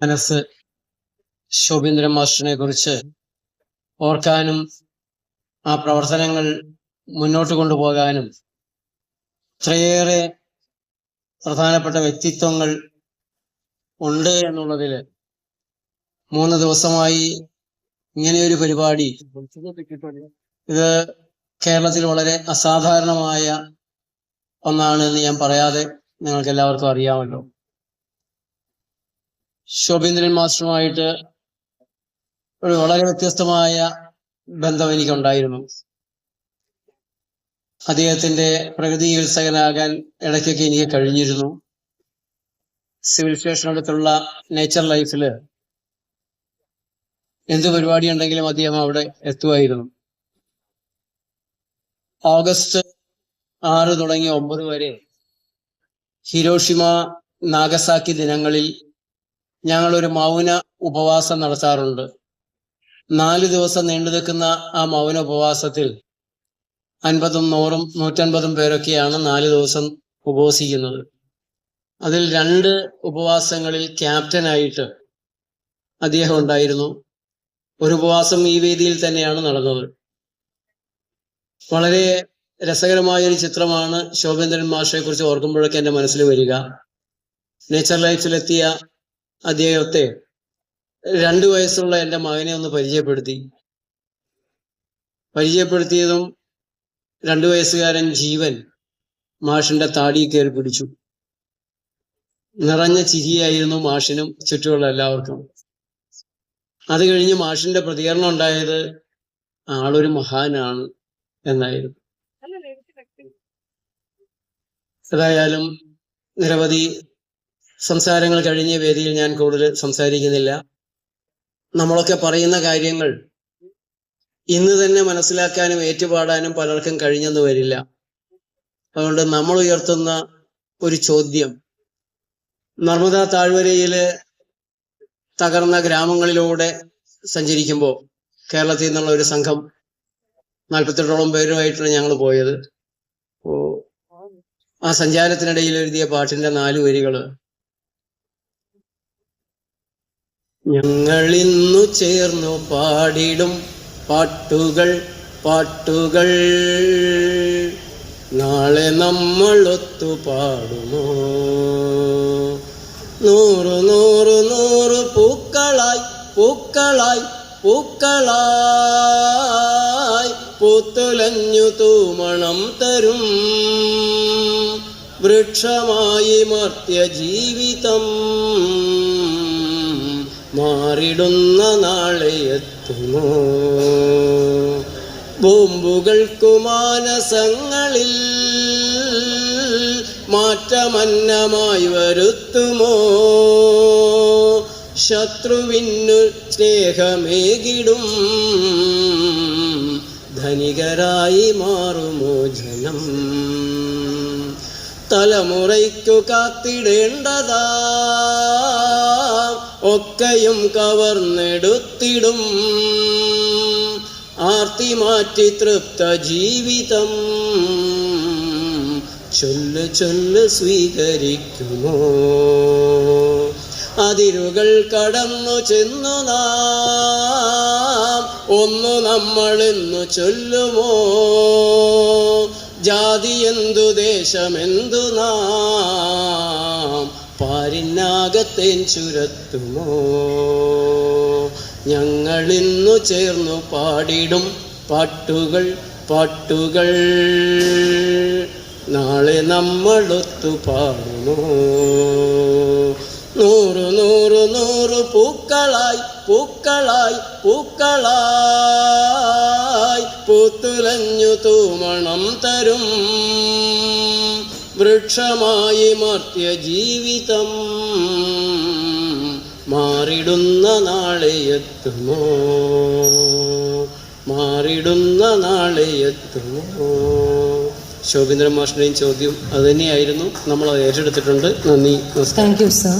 മനസ്സ് ശോഭീന്ദ്രൻ മാസ്റ്ററിനെ കുറിച്ച് ഓർക്കാനും ആ പ്രവർത്തനങ്ങൾ മുന്നോട്ട് കൊണ്ടുപോകാനും ഇത്രയേറെ പ്രധാനപ്പെട്ട വ്യക്തിത്വങ്ങൾ ഉണ്ട് എന്നുള്ളതിൽ മൂന്ന് ദിവസമായി ഇങ്ങനെയൊരു പരിപാടി. ഇത് കേരളത്തിൽ വളരെ അസാധാരണമായ ഒന്നാണ് എന്ന് ഞാൻ പറയാതെ നിങ്ങൾക്ക് എല്ലാവർക്കും അറിയാമല്ലോ. ശോഭീന്ദ്രൻ മാസ്റ്ററുമായിട്ട് ഒരു വളരെ വ്യത്യസ്തമായ ബന്ധം എനിക്കുണ്ടായിരുന്നു. അദ്ദേഹത്തിന്റെ പ്രകൃതി ചികിത്സകനാകാൻ ഇടയ്ക്കൊക്കെ എനിക്ക് കഴിഞ്ഞിരുന്നു. സിവിൽ സ്റ്റേഷനടുത്തുള്ള നേച്ചർ ലൈഫിൽ എന്ത് പരിപാടി ഉണ്ടെങ്കിലും അദ്ദേഹം അവിടെ എത്തുമായിരുന്നു. ഓഗസ്റ്റ് ആറ് തുടങ്ങി ഒമ്പത് വരെ ഹിരോഷിമ നാഗസാക്കി ദിനങ്ങളിൽ ഞങ്ങൾ ഒരു മൗന ഉപവാസം നടത്താറുണ്ട്. നാല് ദിവസം നീണ്ടു നിൽക്കുന്ന ആ മൗന ഉപവാസത്തിൽ അൻപതും നൂറും നൂറ്റൻപതും പേരൊക്കെയാണ് നാല് ദിവസം ഉപവസിക്കുന്നത്. അതിൽ രണ്ട് ഉപവാസങ്ങളിൽ ക്യാപ്റ്റനായിട്ട് അദ്ദേഹം ഉണ്ടായിരുന്നു. ഒരു ഉപവാസം ഈ വേദിയിൽ തന്നെയാണ് നടന്നത്. വളരെ രസകരമായ ഒരു ചിത്രമാണ് ശോഭേന്ദ്രൻ മാഷയെ കുറിച്ച് ഓർക്കുമ്പോഴൊക്കെ എന്റെ മനസ്സിൽ വരിക. നേച്ചർ ലൈഫിലെത്തിയ അദ്ദേഹത്തെ രണ്ടു വയസ്സുള്ള എന്റെ മകനെ ഒന്ന് പരിചയപ്പെടുത്തി. പരിചയപ്പെടുത്തിയതും രണ്ടു വയസ്സുകാരൻ ജീവൻ മാഷിന്റെ താടി കയറി പിടിച്ചു. നിറഞ്ഞ ചിരിയായിരുന്നു മാഷിനും ചുറ്റുമുള്ള എല്ലാവർക്കും. അത് കഴിഞ്ഞ് മാഷിന്റെ പ്രതികരണം ഉണ്ടായത് ആളൊരു മഹാനാണ് എന്നായിരുന്നു. ഏതായാലും നിരവധി സംസാരങ്ങൾ കഴിഞ്ഞ വേദിയിൽ ഞാൻ കൂടുതൽ സംസാരിക്കുന്നില്ല. നമ്മളൊക്കെ പറയുന്ന കാര്യങ്ങൾ ഇന്ന് തന്നെ മനസ്സിലാക്കാനും ഏറ്റുപാടാനും പലർക്കും കഴിഞ്ഞെന്ന് വരില്ല. അതുകൊണ്ട് നമ്മൾ ഉയർത്തുന്ന ഒരു ചോദ്യം. നർമ്മദ താഴ്വരയിലെ തകർന്ന ഗ്രാമങ്ങളിലൂടെ സഞ്ചരിക്കുമ്പോൾ കേരളത്തിൽ നിന്നുള്ള ഒരു സംഘം നാൽപ്പത്തെട്ടോളം പേരുമായിട്ടാണ് ഞങ്ങൾ പോയത്. ആ സഞ്ചാരത്തിനിടയിൽ എഴുതിയ പാട്ടിന്റെ നാല് വരികൾ ഞങ്ങളിന്നു ചേർന്നു പാടിടും പാട്ടുകൾ പാട്ടുകൾ. നാളെ നമ്മൾ ഒത്തു പാടുമോ? നൂറു നൂറു നൂറു പൂക്കളായി പൂക്കളായി പൂക്കളായി. പൂത്തുലഞ്ഞു തൂമണം തരും. വൃക്ഷമായി മർത്യ ജീവിതം. മാറിടുന്ന നാളെ എത്തുമോ? ബോംബുകൾക്കു മാനസങ്ങളിൽ മാറ്റമന്നമായി വരുത്തുമോ? ശത്രുവിനു സ്നേഹമേകിടും ധനികരായി മാറുമോ ജനം? തലമുറയ്ക്കു കാത്തിടേണ്ടതാ ഒക്കെയും കവർന്നെടുത്തിടും. ആർത്തി മാറ്റി തൃപ്ത ജീവിതം. ചൊല്ല് ചൊല്ല് സ്വീകരിക്കുമോ? അതിരുകൾ കടന്നു ചെന്നു നാം. ഒന്നു നമ്മളെന്നു ചൊല്ലുമോ? ജാതി എന്തു ദേശമെന്തു നാം? പാരിനാകത്തേൻ ചുരത്തുമോ? ഞങ്ങളിന്നു ചേർന്നു പാടിടും പാട്ടുകൾ പാട്ടുകൾ. നാളെ നമ്മളൊത്തു പാടുമോ? നൂറു നൂറു നൂറു പൂക്കളായി പൂക്കളായി പൂക്കളായി. പൂത്തുലഞ്ഞു തൂമണം തരും. വൃക്ഷമായി മർത്യ ജീവിതം മാറിടുന്ന നാളെ എത്തുമോ? മാറിടുന്ന നാളെ എത്തുമോ? ശോഭീന്ദ്രൻ മാഷിന്റെയും ചോദ്യം അതുതന്നെയായിരുന്നു. നമ്മൾ ഏറ്റെടുത്തിട്ടുണ്ട്. നന്ദി താങ്ക് യു sir.